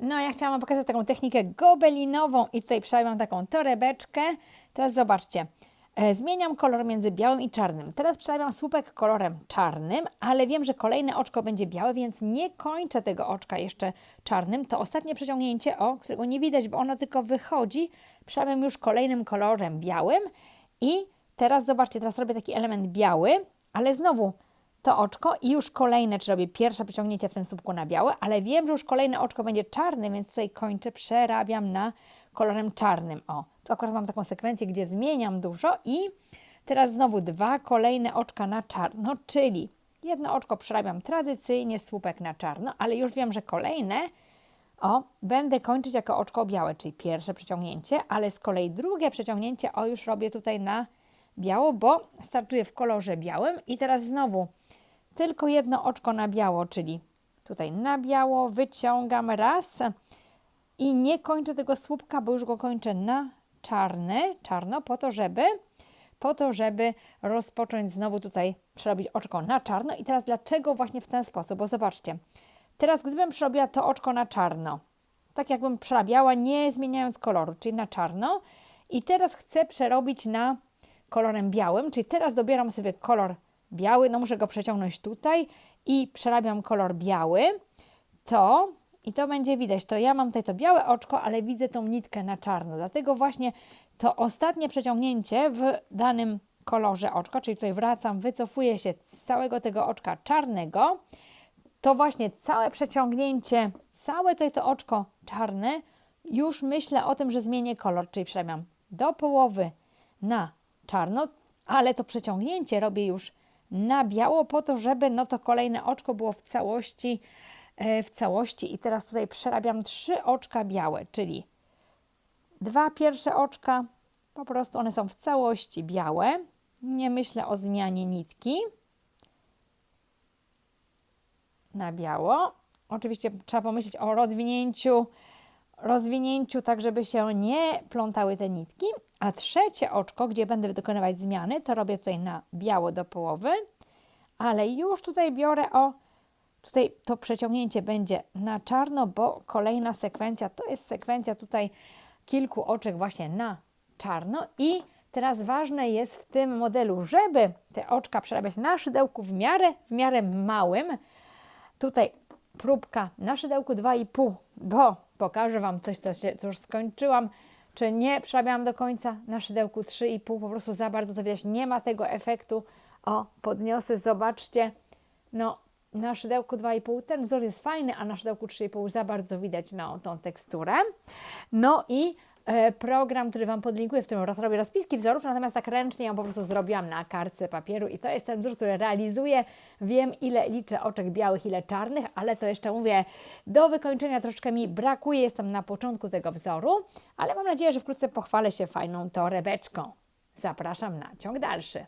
No, ja chciałam Wam pokazać taką technikę gobelinową i tutaj przerabiam taką torebeczkę. Teraz zobaczcie. E, Zmieniam kolor między białym i czarnym. Teraz przerabiam słupek kolorem czarnym, ale wiem, że kolejne oczko będzie białe, więc nie kończę tego oczka jeszcze czarnym. To ostatnie przeciągnięcie, o, którego nie widać, bo ono tylko wychodzi, przerabiam już kolejnym kolorem białym i teraz zobaczcie, teraz robię taki element biały, ale znowu to oczko i już kolejne, czy robię pierwsze przeciągnięcie w tym słupku na białe, ale wiem, że już kolejne oczko będzie czarne, więc tutaj kończę, przerabiam na kolorem czarnym. O, tu akurat mam taką sekwencję, gdzie zmieniam dużo i teraz znowu dwa kolejne oczka na czarno, czyli jedno oczko przerabiam tradycyjnie, słupek na czarno, ale już wiem, że kolejne o, będę kończyć jako oczko białe, czyli pierwsze przeciągnięcie, ale z kolei drugie przeciągnięcie, o, już robię tutaj na biało, bo startuję w kolorze białym i teraz znowu tylko jedno oczko na biało, czyli tutaj na biało, wyciągam raz i nie kończę tego słupka, bo już go kończę na czarny, czarno, po to, żeby po to, żeby rozpocząć znowu tutaj przerobić oczko na czarno. I teraz dlaczego właśnie w ten sposób? Bo zobaczcie, teraz gdybym przerobiła to oczko na czarno, tak jakbym przerabiała, nie zmieniając koloru, czyli na czarno i teraz chcę przerobić na kolorem białym, czyli teraz dobieram sobie kolor biały, no muszę go przeciągnąć tutaj i przerabiam kolor biały, to i to będzie widać, to ja mam tutaj to białe oczko, ale widzę tą nitkę na czarno, dlatego właśnie to ostatnie przeciągnięcie w danym kolorze oczka, czyli tutaj wracam, wycofuję się z całego tego oczka czarnego, to właśnie całe przeciągnięcie, całe tutaj to oczko czarne, już myślę o tym, że zmienię kolor, czyli przerabiam do połowy na czarno, ale to przeciągnięcie robię już na biało po to, żeby no to kolejne oczko było w całości, e, w całości. I teraz tutaj przerabiam trzy oczka białe, czyli dwa pierwsze oczka, po prostu one są w całości białe, nie myślę o zmianie nitki. Na biało. Oczywiście trzeba pomyśleć o rozwinięciu, rozwinięciu tak, żeby się nie plątały te nitki. A trzecie oczko, gdzie będę dokonywać zmiany, to robię tutaj na biało do połowy, ale już tutaj biorę o, tutaj to przeciągnięcie będzie na czarno, bo kolejna sekwencja to jest sekwencja tutaj kilku oczek właśnie na czarno. I teraz ważne jest w tym modelu, żeby te oczka przerabiać na szydełku w miarę, w miarę małym, tutaj próbka na szydełku 2,5, bo pokażę Wam coś, co, się, co już skończyłam, czy nie przerabiałam do końca na szydełku 3,5, po prostu za bardzo to widać, nie ma tego efektu, o, podniosę, zobaczcie, no, na szydełku 2,5 ten wzór jest fajny, a na szydełku 3,5 za bardzo widać no, tą teksturę. No i program, który Wam podlinkuję, w którym robię rozpiski wzorów, natomiast tak ręcznie ją po prostu zrobiłam na kartce papieru i to jest ten wzór, który realizuję. Wiem, ile liczę oczek białych, ile czarnych, ale to jeszcze mówię, do wykończenia troszeczkę mi brakuje, jestem na początku tego wzoru, ale mam nadzieję, że wkrótce pochwalę się fajną torebeczką. Zapraszam na ciąg dalszy.